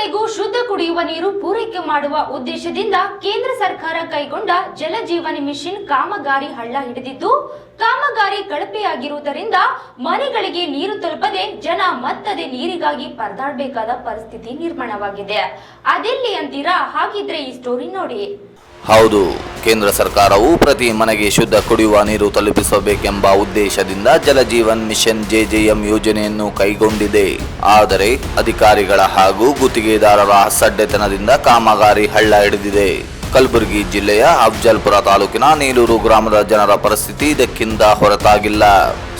ಮನೆಗೂ ಶುದ್ಧ ಕುಡಿಯುವ ನೀರು ಪೂರೈಕೆ ಮಾಡುವ ಉದ್ದೇಶದಿಂದ ಕೇಂದ್ರ ಸರ್ಕಾರ ಕೈಗೊಂಡ ಜಲಜೀವನಿ ಮಿಷನ್ ಕಾಮಗಾರಿ ಹಳ್ಳ ಹಿಡಿದಿದ್ದು, ಕಾಮಗಾರಿ ಕಳಪೆಯಾಗಿರುವುದರಿಂದ ಮನೆಗಳಿಗೆ ನೀರು ತಲುಪದೆ ಜನ ಮತ್ತದೆ ನೀರಿಗಾಗಿ ಪರದಾಡಬೇಕಾದ ಪರಿಸ್ಥಿತಿ ನಿರ್ಮಾಣವಾಗಿದೆ. ಅದೆಲ್ಲಿ ಅಂತೀರಾ? ಹಾಗಿದ್ರೆ ಈ ಸ್ಟೋರಿ ನೋಡಿ. ಹೌದು, ಕೇಂದ್ರ ಸರ್ಕಾರವು ಪ್ರತಿ ಮನೆಗೆ ಶುದ್ಧ ಕುಡಿಯುವ ನೀರು ತಲುಪಿಸಬೇಕೆಂಬ ಉದ್ದೇಶದಿಂದ ಜಲಜೀವನ್ ಮಿಷನ್ ಜೆಜೆಎಂ ಯೋಜನೆಯನ್ನು ಕೈಗೊಂಡಿದೆ. ಆದರೆ, ಅಧಿಕಾರಿಗಳ ಹಾಗೂ ಗುತ್ತಿಗೆದಾರರ ಅಸಡ್ಡೆತನದಿಂದ ಕಾಮಗಾರಿ ಹಳ್ಳ ಹಿಡಿದಿದೆ. ಕಲಬುರಗಿ ಜಿಲ್ಲೆಯ ಅಫ್ಜಲ್ಪುರ ತಾಲೂಕಿನ ನೀಲೂರು ಗ್ರಾಮದ ಜನರ ಪರಿಸ್ಥಿತಿ ಇದಕ್ಕಿಂತ ಹೊರತಾಗಿಲ್ಲ.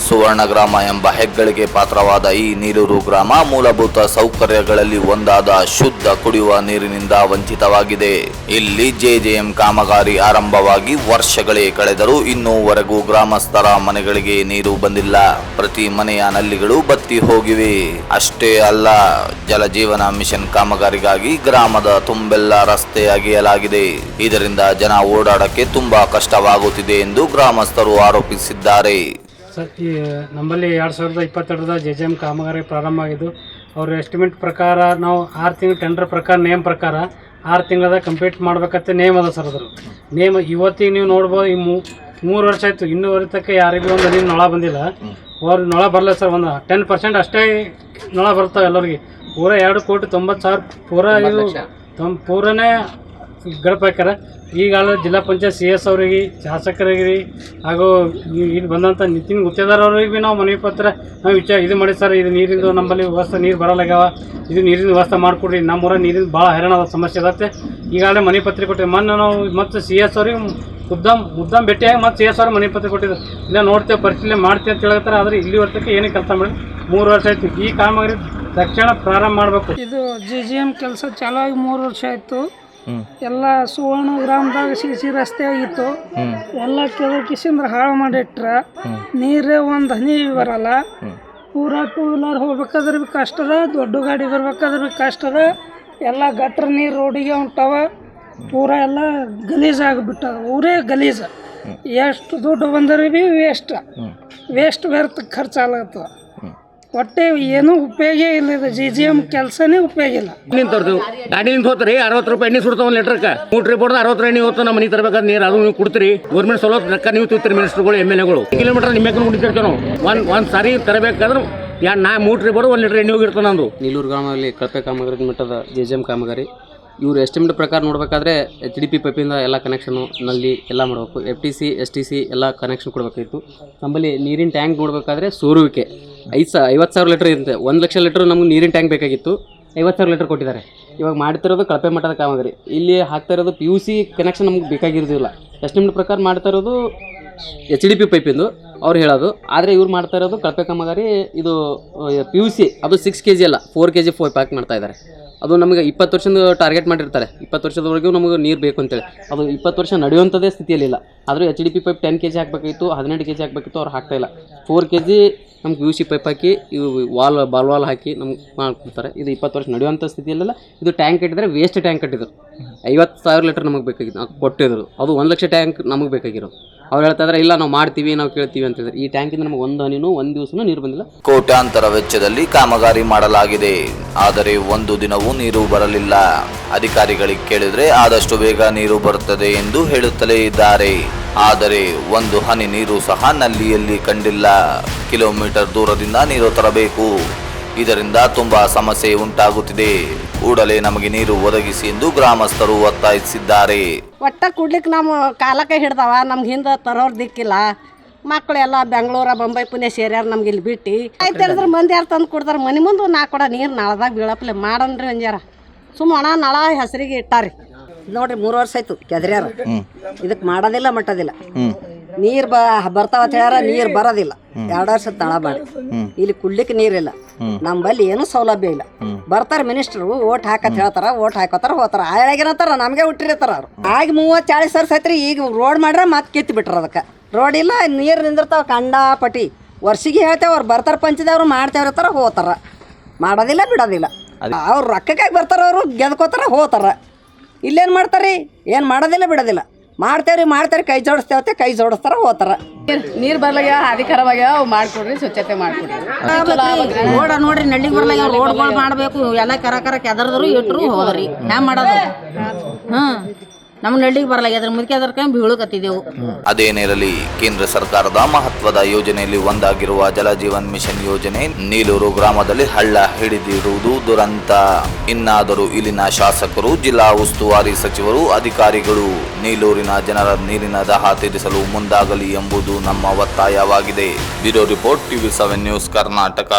ಸುವರ್ಣ ಗ್ರಾಮ ಎಂಬ ಹೆಗ್ಗಳಿಗೆ ಪಾತ್ರವಾದ ಈ ನೀರೂರು ಗ್ರಾಮ ಮೂಲಭೂತ ಸೌಕರ್ಯಗಳಲ್ಲಿ ಒಂದಾದ ಶುದ್ಧ ಕುಡಿಯುವ ನೀರಿನಿಂದ ವಂಚಿತವಾಗಿದೆ. ಇಲ್ಲಿ ಜೆಜೆಎಂ ಕಾಮಗಾರಿ ಆರಂಭವಾಗಿ ವರ್ಷಗಳೇ ಕಳೆದರೂ ಇನ್ನೂವರೆಗೂ ಗ್ರಾಮಸ್ಥರ ಮನೆಗಳಿಗೆ ನೀರು ಬಂದಿಲ್ಲ. ಪ್ರತಿ ಮನೆಯ ನಲ್ಲಿಗಳು ಬತ್ತಿ ಹೋಗಿವೆ. ಅಷ್ಟೇ ಅಲ್ಲ, ಜಲಜೀವನ ಮಿಷನ್ ಕಾಮಗಾರಿಗಾಗಿ ಗ್ರಾಮದ ತುಂಬೆಲ್ಲ ರಸ್ತೆ ಅಗೆಯಲಾಗಿದೆ. ಇದರಿಂದ ಜನ ಓಡಾಡಕ್ಕೆ ತುಂಬಾ ಕಷ್ಟವಾಗುತ್ತಿದೆ ಎಂದು ಗ್ರಾಮಸ್ಥರು ಆರೋಪಿಸಿದ್ದಾರೆ. ಸರ್ ಈ ನಮ್ಮಲ್ಲಿ ಎರಡು ಸಾವಿರದ ಇಪ್ಪತ್ತೆರಡರ ಜೆ ಜೆ ಎಂ ಕಾಮಗಾರಿ ಪ್ರಾರಂಭ ಆಗಿದ್ದು ಅವ್ರ ಎಸ್ಟಿಮೇಟ್ ಪ್ರಕಾರ ನಾವು ಆರು ತಿಂಗಳು ಟೆಂಡರ್ ಪ್ರಕಾರ ನೇಮ್ ಪ್ರಕಾರ ಆರು ತಿಂಗಳದ ಕಂಪ್ಲೀಟ್ ಮಾಡ್ಬೇಕಂತ ನೇಮ್ ಅದ ಸರ್ ಅದ್ರ ನೇಮ್ ಇವತ್ತಿಗೆ ನೀವು ನೋಡ್ಬೋದು ಈ ಮೂರು ವರ್ಷ ಆಯಿತು ಇನ್ನೂವರೆ ತನಕ ಯಾರಿಗೂ ಒಂದು ಹನಿ ನೊಳ ಬಂದಿಲ್ಲ. ಅವ್ರು ನೊಳ ಬರಲ್ಲ ಸರ್ ಒಂದು ಟೆನ್ ಪರ್ಸೆಂಟ್ ಅಷ್ಟೇ ನೊಳ ಬರ್ತಾವೆ ಎಲ್ಲರಿಗೆ. ಪೂರ ಎರಡು ಕೋಟಿ ತೊಂಬತ್ತು ಸಾವಿರ ಪೂರ ಇದು ತಮ್ಮ ಪೂರನೇ ಗಡಪ ಪ್ರಕಾರ ಈಗಾಗಲೇ ಜಿಲ್ಲಾ ಪಂಚಾಯತ್ ಸಿ ಎಸ್ ಅವರಿಗೆ ಶಾಸಕರಿಗೆ ಹಾಗೂ ಇಲ್ಲಿ ಬಂದಂಥ ನಿತಿನ್ ಗುತ್ತೇದಾರವ್ರಿಗೆ ಭೀ ನಾವು ಮನವಿ ಪತ್ರ ನಾವು ವಿಚಾರ ಇದು ಮಾಡಿ ಸರ್, ಇದು ನೀರಿಂದು ನಮ್ಮಲ್ಲಿ ವ್ಯವಸ್ಥೆ ನೀರು ಬರಲಾಗ್ಯಾವ. ಇದು ನೀರಿನ ವ್ಯವಸ್ಥೆ ಮಾಡಿಕೊಡ್ರಿ. ನಮ್ಮೂರ ನೀರಿನ ಭಾಳ ಹೈರಾಣದ ಸಮಸ್ಯೆ ಅದತ್ತೆ ಈಗಾಗಲೇ ಮನೆ ಪತ್ರ ಕೊಟ್ಟಿವಿ. ಮೊನ್ನೆ ನಾವು ಮತ್ತು ಸಿ ಎಸ್ ಅವ್ರಿಗೆ ಮುದ್ದಾಮ್ ಮುದ್ದಾಮ್ ಭೇಟಿಯಾಗಿ ಮತ್ತು ಸಿ ಎಸ್ ಅವ್ರಿಗೆ ಮನೆ ಪತ್ರ ಕೊಟ್ಟಿದ್ದು ಇಲ್ಲ ನೋಡ್ತೇವೆ, ಪರಿಶೀಲನೆ ಮಾಡ್ತೀವಿ ಅಂತ ಹೇಳ್ತಾರೆ ಆದರೆ ಇಲ್ಲಿ ವರ್ಷಕ್ಕೆ ಏನೇ ಕೆಲಸ ಮಾಡಿ ಮೂರು ವರ್ಷ ಆಯಿತು. ಈ ಕಾಮಗಾರಿ ತಕ್ಷಣ ಪ್ರಾರಂಭ ಮಾಡಬೇಕು. ಇದು ಜಿ ಜಿ ಎಂ ಕೆಲಸ ಚಾಲು ಆಗಿ ಮೂರು ವರ್ಷ ಆಯಿತು. ಎಲ್ಲ ಸುವರ್ಣ ಗ್ರಾಮದಾಗ ಸಿ ಸಿ ರಸ್ತೆ ಆಗಿತ್ತು. ಎಲ್ಲ ಕೆದಕಿಸಿಂದ್ರ ಹಾಳು ಮಾಡಿಟ್ರ. ನೀರೇ ಒಂದು ಹನಿ ಬರಲ್ಲ. ಪೂರಾ ಟೂ ವೀಲರ್ ಹೋಗ್ಬೇಕಾದ್ರೆ ಭೀ ಕಷ್ಟದ ದೊಡ್ಡ ಗಾಡಿ ಬರ್ಬೇಕಾದ್ರೆ ಭೀ ಕಷ್ಟದ ಎಲ್ಲ ಗಟ್ರ ನೀರು ರೋಡಿಗೆ ಹೊಂಟವ. ಪೂರಾ ಎಲ್ಲ ಗಲೀಜ್ ಆಗಿಬಿಟ್ಟದ, ಊರೇ ಗಲೀಜು. ಎಷ್ಟು ದುಡ್ಡು ಬಂದರೆ ಭೀ ವೇಸ್ಟ್ ವೇಸ್ಟ್ ವ್ಯರ್ಥ ಖರ್ಚಾಗತ್ತದ ಒಟ್ಟೆ ಏನೂ ಉಪಯೋಗ ಇಲ್ಲ ಇದು. ಜಿ ಜಿ ಎಂ ಕೆಲಸನೇ ಉಪಯೋಗ ಇಲ್ಲ. ನಿಂತರ್ದು ಗಾಡಿ ನಿಂತ ಹೋತ್ರಿ ಅರವತ್ತು ರೂಪಾಯಿ ಎಣ್ಣೆ ಸುಡ್ತಾವ ಒಂದು ಲೀಟ್ರಕ್ಕೆ. ಮೂಟ್ರಿ ಬೋರ್ಡ್ ಅರವತ್ತು ಎಣ್ಣೆ ಹೋಗ್ತಾವ ನಮ್ಮ ಮನೆ ತರಬೇಕಾದ ನೀರು ಅದು ನೀವು ಕೊಡ್ತೀರಿ. ಗೌರ್ಮೆಂಟ್ ಸವಲತ್ತು ರೊಕ್ಕ ನೀವು ತಿಂತೀರಿ ಮಿನಿಸ್ಟರ್ಗಳು ಎಂ ಎಲ್ ಎಗಳು ಕಿಲೋಮೀಟರ್ ನಿಮ್ಮ ಕುಡಿತಿರ್ತೇವೆ ನಾವು. ಒಂದು ಒಂದು ಸಾರಿ ತರಬೇಕಾದ್ರೆ ಯಾ ನಾ ಮೂಟ್ರಿ ಬೋರ್ಡ್ ಒಂದು ಲೀಟ್ರ್ ಎಣ್ಣೆ ಹೋಗಿರ್ತಾನೆ ನಂದು. ನೀಲೂರು ಗ್ರಾಮದಲ್ಲಿ ಕಳಪೆ ಕಾಮಗಾರಿ ಮಟ್ಟದ ಜೆ ಜಿ ಎಂ ಕಾಮಗಾರಿ. ಇವ್ರು ಎಸ್ಟಿಮೇಟ್ ಪ್ರಕಾರ ನೋಡಬೇಕಾದ್ರೆ ಎಚ್ ಡಿ ಪಿ ಪೈಪಿಂದ ಎಲ್ಲ ಕನೆಕ್ಷನು ನಲ್ಲಿ ಎಲ್ಲ ಮಾಡಬೇಕು. F T C S T C ಎಲ್ಲ ಕನೆಕ್ಷನ್ ಕೊಡಬೇಕಾಯಿತು. ನಮ್ಮಲ್ಲಿ ನೀರಿನ ಟ್ಯಾಂಕ್ ನೋಡಬೇಕಾದ್ರೆ ಸೋರುವಿಕೆ. ಐದು ಸಾ, ಐವತ್ತು ಸಾವಿರ ಲೀಟ್ರ್ ಇರುತ್ತೆ. ಒಂದು ಲಕ್ಷ ಲೀಟ್ರ್ ನಮ್ಗೆ ನೀರಿನ ಟ್ಯಾಂಕ್ ಬೇಕಾಗಿತ್ತು. ಐವತ್ತು ಸಾವಿರ ಲೀಟ್ರ್ ಕೊಟ್ಟಿದ್ದಾರೆ. ಇವಾಗ ಮಾಡ್ತಿರೋದು ಕಳಪೆ ಮಟ್ಟದ ಕಾಮಗಾರಿ. ಇಲ್ಲಿ ಹಾಕ್ತಾ ಇರೋದು ಪಿ ಯು ಸಿ ಕನೆಕ್ಷನ್ ನಮ್ಗೆ ಬೇಕಾಗಿರೋದಿಲ್ಲ. ಎಸ್ಟಿಮೇಟ್ ಪ್ರಕಾರ ಮಾಡ್ತಾ ಇರೋದು ಎಚ್ ಡಿ ಪಿ ಪೈಪಿಂದು ಅವ್ರು ಹೇಳೋದು. ಆದರೆ ಇವ್ರು ಮಾಡ್ತಾ ಇರೋದು ಕಳಪೆ ಕಾಮಗಾರಿ ಇದು ಪಿ ಯು ಸಿ ಅದು ಸಿಕ್ಸ್ ಕೆ ಜಿ ಅಲ್ಲ four K G four pack ಮಾಡ್ತಾ ಇದ್ದಾರೆ. ಅದು ನಮಗೆ ಇಪ್ಪತ್ತು ವರ್ಷದ ಟಾರ್ಗೆಟ್ ಮಾಡಿರ್ತಾರೆ. ಇಪ್ಪತ್ತು ವರ್ಷದವರೆಗೂ ನಮಗೆ ನೀರು ಬೇಕು ಅಂತೇಳಿ. ಅದು ಇಪ್ಪತ್ತು ವರ್ಷ ನಡೆಯುವಂಥದ್ದೇ ಸ್ಥಿತಿಯಲ್ಲಿಲ್ಲ ಆದರೂ H D P pipe ten K G ಹಾಕಬೇಕಿತ್ತು, ಹದಿನೆಂಟು ಕೆ ಜಿ ಹಾಕಬೇಕಿತ್ತು, ಅವ್ರು ಹಾಕ್ತಾ ಇಲ್ಲ. ಫೋರ್ ಕೆ ಜಿ ನಮ್ಗೆ ಯು ಸಿ ಪೈಪ್ ಹಾಕಿ, ಇವು ವಾಲ್ ಬಾಲ್ ವಾಲ್ ಹಾಕಿ ನಮ್ಗೆ ಮಾಡ್ಕೊಡ್ತಾರೆ. ಇದು ಇಪ್ಪತ್ತು ವರ್ಷ ನಡೆಯುವಂಥ ಸ್ಥಿತಿಯಲ್ಲ ಇದು ಟ್ಯಾಂಕ್ ಕಟ್ಟಿದರೆ ವೇಸ್ಟ್ ಟ್ಯಾಂಕ್ ಕಟ್ಟಿದ್ರು ಐವತ್ತು ಸಾವಿರ ಲೀಟರ್ ನಮಗೆ ಬೇಕಾಗಿತ್ತು, ಕೊಟ್ಟಿದ್ರು. ಅದು ಒಂದು ಲಕ್ಷ ಟ್ಯಾಂಕ್ ನಮಗೆ ಬೇಕಾಗಿರೋದು. ಅವ್ರು ಹೇಳ್ತಾ ಇದ್ದಾರೆ ಇಲ್ಲ ನಾವು ಮಾಡ್ತೀವಿ, ನಾವು ಕೇಳ್ತೀವಿ ಅಂತ ಹೇಳಿದ್ರೆ. ಈ ಟ್ಯಾಂಕಿಂದ ನಮಗೆ ಒಂದು ಹನಿನೂ, ಒಂದು ದಿವಸನೂ ನೀರು ಬಂದಿಲ್ಲ. ಕೋಟ್ಯಾಂತರ ವೆಚ್ಚದಲ್ಲಿ ಕಾಮಗಾರಿ ಮಾಡಲಾಗಿದೆ. ಆದರೆ ಒಂದು ದಿನವೂ ನೀರು ಬರಲಿಲ್ಲ. ಅಧಿಕಾರಿಗಳಿಗೆ ಕೇಳಿದ್ರೆ ಆದಷ್ಟು ಬೇಗ ನೀರು ಬರುತ್ತದೆ ಎಂದು ಹೇಳುತ್ತಲೇ ಇದ್ದಾರೆ. ಆದರೆ ಒಂದು ಹನಿ ನೀರು ಸಹ ನಲ್ಲಿಯಲ್ಲಿ ಕಂಡಿಲ್ಲ. ಕಿಲೋಮೀಟರ್ ದೂರದಿಂದ ನೀರು ತರಬೇಕು. ಇದರಿಂದ ತುಂಬಾ ಸಮಸ್ಯೆ ಉಂಟಾಗುತ್ತಿದೆ. ಕೂಡಲೇ ನಮಗೆ ನೀರು ಒದಗಿಸಿ ಎಂದು ಗ್ರಾಮಸ್ಥರು ಒತ್ತಾಯಿಸಿದ್ದಾರೆ. ಒಟ್ಟ ಕುಡ್ಲಿಕ್ಕೆ ನಮ್ಮ ಕಾಲಕ್ಕೆ ಹಿಡ್ದವ, ನಮ್ಗೆ ಹಿಂದೆ ತರೋರ್ ದಿಕ್ಕಿಲ್ಲ. ಮಕ್ಕಳೆಲ್ಲ ಬೆಂಗಳೂರ ಬೊಂಬೈ ಪುಣೆ ಸೇರ್ಯಾರ ನಮ್ಗೆ ಇಲ್ಲಿ ಬಿಟ್ಟು. ಆಯ್ತು ಹೇಳಿದ್ರೆ ಮಂದಿ ಯಾರು ತಂದು ಕೊಡ್ತಾರೆ? ಮನೆ ಮುಂದೆ ನಾ ಕೊಡ ನೀರು ನಳದಾಗ ಬೀಳಪ್ಲೆ. ಮಾಡನ್ರಿ ಅಂಜಾರ ಸುಮ್ಮ ಒಣ ನಳ ಹೆಸರಿಗೆ ಇಟ್ಟಾರಿ. ನೋಡ್ರಿ ಮೂರು ವರ್ಷ ಆಯ್ತು ಕೆದ್ರ್ಯಾರ. ಇದಕ್ಕೆ ಮಾಡೋದಿಲ್ಲ ಮಟ್ಟದಿಲ್ಲ. ನೀರು ಬ ಬರ್ತಾವ ಅಂತ ಹೇಳ್ಯಾರ ನೀರು ಬರೋದಿಲ್ಲ. ಎರಡು ವರ್ಷ ತಳ ಮಾಡಿ ಇಲ್ಲಿ ಕುಡ್ಲಿಕ್ಕೆ ನೀರಿಲ್ಲ ನಮ್ಮಲ್ಲಿ ಏನು ಸೌಲಭ್ಯ ಇಲ್ಲ. ಬರ್ತಾರೆ ಮಿನಿಸ್ಟ್ರು ಓಟ್ ಹಾಕತ್ ಹೇಳ್ತಾರ ಓಟ್ ಹಾಕೋತಾರ ಹೋತಾರ. ಆಳಗೇನತ್ತಾರ ನಮಗೆ ಹುಟ್ಟಿರ್ತಾರ ಅವ್ರು. ಆಗಿ ಮೂವತ್ತು ಚಾಳಿಸ್ ವರ್ಷ ಐತ್ರಿ ಈಗ ರೋಡ್ ಮಾಡ್ರೆ ಮತ್ತೆ ಕಿತ್ತು ಬಿಟ್ರ ಅದಕ್ಕೆ. ರೋಡ್ ಇಲ್ಲ ನೀರು ನಿಂದಿರ್ತಾವೆ ಕಂಡಾಪಟಿ ವರ್ಷಿಗೆ ಹೇಳ್ತೇವೆ ಅವ್ರು ಬರ್ತಾರ ಪಂಚದವ್ರು ತರ ಹೋತಾರ. ಮಾಡೋದಿಲ್ಲ ಬಿಡೋದಿಲ್ಲ. ಅವ್ರು ರೊಕ್ಕಕ್ಕಾಗಿ ಬರ್ತಾರ ಅವರು ಗೆದ್ಕೋತಾರ ಹೋತಾರ. ಇಲ್ಲೇನು ಮಾಡ್ತಾರೆ? ಏನು ಮಾಡೋದಿಲ್ಲ ಬಿಡೋದಿಲ್ಲ. ಮಾಡ್ತೇವ್ರಿ ಮಾಡ್ತೇವ್ರಿ ಕೈ ಜೋಡಿಸ್ತೇವತ್ತೆ ಕೈ ಜೋಡಿಸ್ತಾರ ಹೋತಾರ. ನೀರು ಬರ್ಲಾಗ ಅಧಿಕಾರವಾಗ ಮಾಡ್ಕೊಡ್ರಿ ಸ್ವಚ್ಛತೆ ಮಾಡ್ಕೊಡ್ರಿ. ರೋಡ ನೋಡ್ರಿ ನಳ್ಳಿಗೆ ಬರ್ಲಾಗ ರೋಡ್ಗಳು ಮಾಡಬೇಕು ಎಲ್ಲ ಕರ ಕರ ಕೆದರ್ದ್ರು ಇಟ್ರು ಹೋದ್ರಿ. ಹ್ಯಾಂಗ ಮಾಡೋದು ಹ್ಮ್ ನಮ್ಮ ನಳ್ಳಿಗೆ ಬರಲ್ಲ ಅದ್ರ ಅದೇನಿರಲಿ ಕೇಂದ್ರ ಸರ್ಕಾರದ ಮಹತ್ವದ ಯೋಜನೆಯಲ್ಲಿ ಒಂದಾಗಿರುವ ಜಲಜೀವನ್ ಮಿಷನ್ ಯೋಜನೆ ನೀಲೂರು ಗ್ರಾಮದಲ್ಲಿ ಹಳ್ಳ ಹಿಡಿದಿರುವುದು ದುರಂತ. ಇನ್ನಾದರೂ ಇಲ್ಲಿನ ಶಾಸಕರು, ಜಿಲ್ಲಾ ಉಸ್ತುವಾರಿ ಸಚಿವರು, ಅಧಿಕಾರಿಗಳು ನೀಲೂರಿನ ಜನರ ನೀರಿನ ದಾಹ ತೀರಿಸಲು ಮುಂದಾಗಲಿ ಎಂಬುದು ನಮ್ಮ ಒತ್ತಾಯವಾಗಿದೆ. Bureau report, TV seven news, Karnataka.